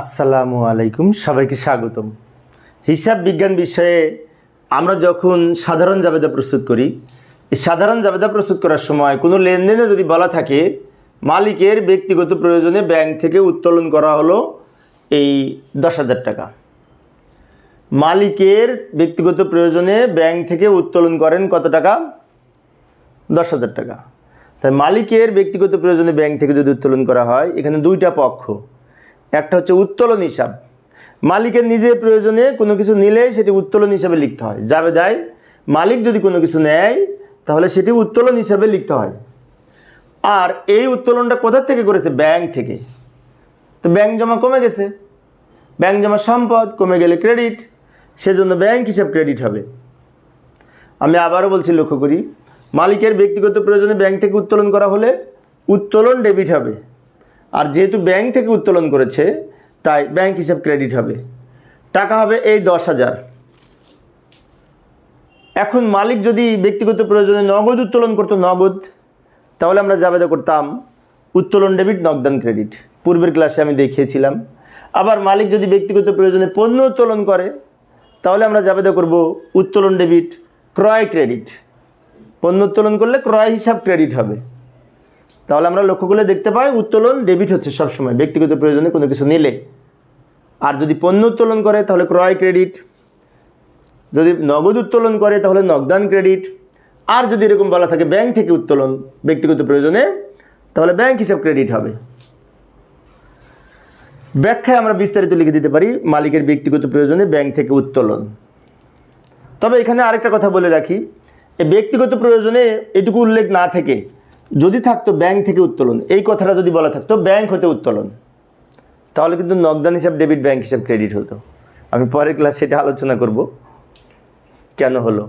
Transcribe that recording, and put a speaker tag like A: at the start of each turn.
A: আসসালামু আলাইকুম, সবাইকে স্বাগতম। হিসাব বিজ্ঞান বিষয়ে আমরা যখন সাধারণ জাবেদা প্রস্তুত করি, এই সাধারণ জাবেদা প্রস্তুত করার সময় কোনো লেনদেনে যদি বলা থাকে, মালিকের ব্যক্তিগত প্রয়োজনে ব্যাংক থেকে উত্তোলন করা হলো এই দশ হাজার টাকা। মালিকের ব্যক্তিগত প্রয়োজনে ব্যাংক থেকে উত্তোলন করেন কত টাকা? দশ হাজার টাকা। তাই মালিকের ব্যক্তিগত প্রয়োজনে ব্যাংক থেকে যদি উত্তোলন করা হয়, এখানে দুইটা পক্ষ। একটা হচ্ছে উত্তোলন হিসাব। মালিকের নিজের প্রয়োজনে কোনো কিছু নিলে সেটি উত্তোলন হিসাবে লিখতে হয়। যাবে দেয়, মালিক যদি কোনো কিছু নেয়, তাহলে সেটি উত্তোলন হিসাবে লিখতে হয়। আর এই উত্তোলনটা কোথা থেকে করেছে? ব্যাংক থেকে। তো ব্যাংক জমা কমে গেছে। ব্যাংক জমা সম্পদ, কমে গেলে ক্রেডিট। সেজন্য ব্যাংক হিসাব ক্রেডিট হবে। আমি আবারও বলছি, লক্ষ্য করি, মালিকের ব্যক্তিগত প্রয়োজনে ব্যাংক থেকে উত্তোলন করা হলে উত্তোলন ডেবিট হবে। আর যেহেতু ব্যাংক থেকে উত্তোলন করেছে, তাই ব্যাংক হিসাব ক্রেডিট হবে। টাকা হবে এই দশ হাজার। এখন মালিক যদি ব্যক্তিগত প্রয়োজনে নগদ উত্তোলন করতো, নগদ, তাহলে আমরা জাবেদা করতাম উত্তোলন ডেবিট নগদান ক্রেডিট পূর্বের ক্লাসে আমি দেখিয়েছিলাম। আবার মালিক যদি ব্যক্তিগত প্রয়োজনে পণ্য উত্তোলন করে, তাহলে আমরা জাবেদা করব উত্তোলন ডেবিট ক্রয় ক্রেডিট পণ্য উত্তোলন করলে ক্রয় হিসাব ক্রেডিট হবে। তাহলে আমরা লক্ষ্য করলে দেখতে পাই, উত্তোলন ডেবিট হচ্ছে সবসময়, ব্যক্তিগত প্রয়োজনে কোনো কিছু নিলে। আর যদি পণ্য উত্তোলন করে, তাহলে ক্রয় ক্রেডিট যদি নগদ উত্তোলন করে, তাহলে নগদান ক্রেডিট আর যদি এরকম বলা থাকে ব্যাংক থেকে উত্তোলন, ব্যক্তিগত প্রয়োজনে, তাহলে ব্যাংক হিসাব ক্রেডিট হবে। ব্যাখ্যায় আমরা বিস্তারিত লিখে দিতে পারি, মালিকের ব্যক্তিগত প্রয়োজনে ব্যাংক থেকে উত্তোলন। তবে এখানে আরেকটা কথা বলে রাখি ব্যক্তিগত প্রয়োজনে এটুকু উল্লেখ না থেকে যদি থাকতো ব্যাংক থেকে উত্তোলন, এই কথাটা যদি বলা থাকতো ব্যাংক হতে উত্তোলন, তাহলে কিন্তু নগদান হিসাব ডেবিট ব্যাংক হিসাব ক্রেডিট হতো। আমি পরের ক্লাস সেটা আলোচনা করব। কেন হলো?